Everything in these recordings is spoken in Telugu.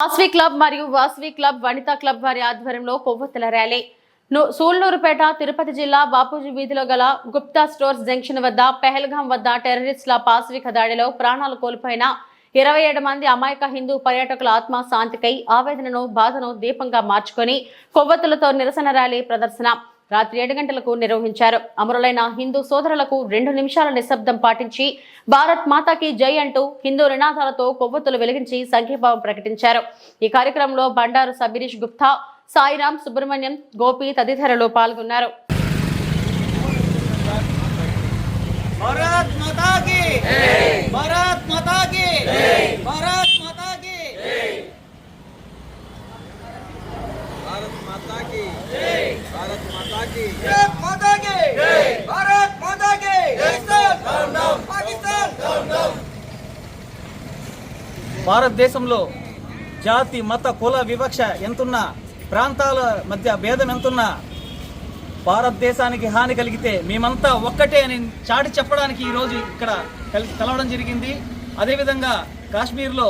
వాస్వి క్లబ్ మరియు వాస్వి క్లబ్ వనితా క్లబ్ వారి ఆధ్వర్యంలో కొవ్వొత్తుల ర్యాలీ. సూళ్ళూరుపేట తిరుపతి జిల్లా బాపూజీ వీధిలో గల గుప్తా స్టోర్స్ జంక్షన్ వద్ద పెహల్గాం వద్ద టెర్రరిస్టుల పాశ్విక దాడిలో ప్రాణాలు కోల్పోయిన ఇరవై ఏడు మంది అమాయక హిందూ పర్యాటకుల ఆత్మ శాంతికై ఆవేదనను బాధను దీపంగా మార్చుకొని కొవ్వొత్తులతో నిరసన ర్యాలీ ప్రదర్శన. రాత్రి ఏడు గంటలకు నిర్వహించారు. అమరులైన హిందూ సోదరులకు రెండు నిమిషాల నిశ్శబ్దం పాటించి భారత్ మాతాకి జై అంటూ హిందూ నినాదాలతో కొవ్వొత్తులు వెలిగించి సంఘీభావం ప్రకటించారు. ఈ కార్యక్రమంలో బండారు సబిరీష్ గుప్తా సాయిరాం సుబ్రహ్మణ్యం గోపి తదితరులు పాల్గొన్నారు. భారతదేశంలో జాతి మత కుల వివక్ష ఎంతున్నా ప్రాంతాల మధ్య భేదం ఎంతున్నా భారతదేశానికి హాని కలిగితే మేమంతా ఒక్కటే అని చాటి చెప్పడానికి ఈరోజు ఇక్కడ కలి- కలవడం జరిగింది. అదేవిధంగా కాశ్మీర్లో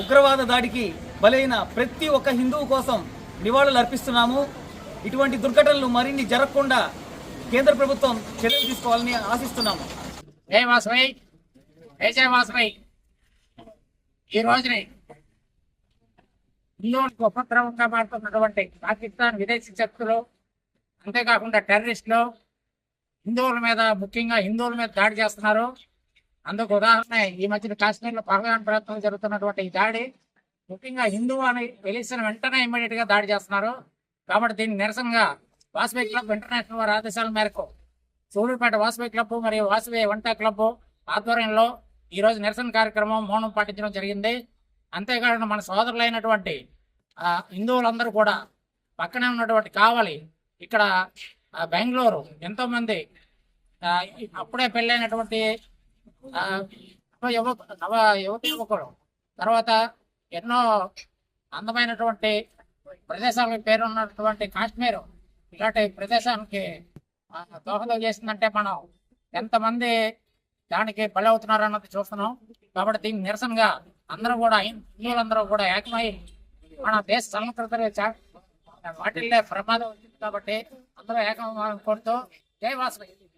ఉగ్రవాద దాడికి బలైన ప్రతి ఒక్క హిందువు కోసం నివాళులు అర్పిస్తున్నాము ఇటువంటి దుర్ఘటనలు మరిన్ని జరగకుండా కేంద్ర ప్రభుత్వం చర్యలు తీసుకోవాలని ఆశిస్తున్నాము. జై వాసవి. జై జై వాసవి. ఈ రోజుని హిందువులకు ఉపద్రవంగా మారుతున్నటువంటి పాకిస్తాన్ విదేశీ శక్తులు అంతేకాకుండా టెర్రరిస్టులు హిందువుల మీద ముఖ్యంగా హిందువుల మీద దాడి చేస్తున్నారు. అందుకు ఉదాహరణ ఈ మధ్యన కాశ్మీర్లో పాకిస్తాన్ ప్రాంతంలో జరుగుతున్నటువంటి ఈ దాడి ముఖ్యంగా హిందువు అని తెలిసిన వెంటనే ఇమ్మీడియట్గా దాడి చేస్తున్నారు. కాబట్టి దీన్ని నిరసనగా వాసవి క్లబ్ ఇంటర్నేషనల్ వారి ఆదేశాల మేరకు సూర్యుపేట వాసవి క్లబ్ మరియు వాసవి వంట క్లబ్ ఆధ్వర్యంలో ఈరోజు నిరసన కార్యక్రమం మౌనం పాటించడం జరిగింది. అంతేకాకుండా మన సోదరులైనటువంటి హిందువులందరూ కూడా పక్కనే ఉన్నటువంటి కావాలి ఇక్కడ బెంగళూరు ఎంతోమంది అప్పుడే పెళ్ళైనటువంటి యువ నవ యువతి యువకుడు తర్వాత ఎన్నో అందమైనటువంటి ప్రదేశాలకు పేరున్నటువంటి కాశ్మీర్ ఇలాంటి ప్రదేశానికి దోహదం చేసిందంటే మనం ఎంతమంది దానికి బలవుతున్నారు అన్నది చూస్తున్నాం. కాబట్టి దీనికి నిరసనగా అందరూ కూడా హిందువులందరూ కూడా ఏకమై మన దేశ సమగ్రత వాటిల్లే ప్రమాదం వచ్చింది కాబట్టి అందరూ ఏకం కోరుతూ జై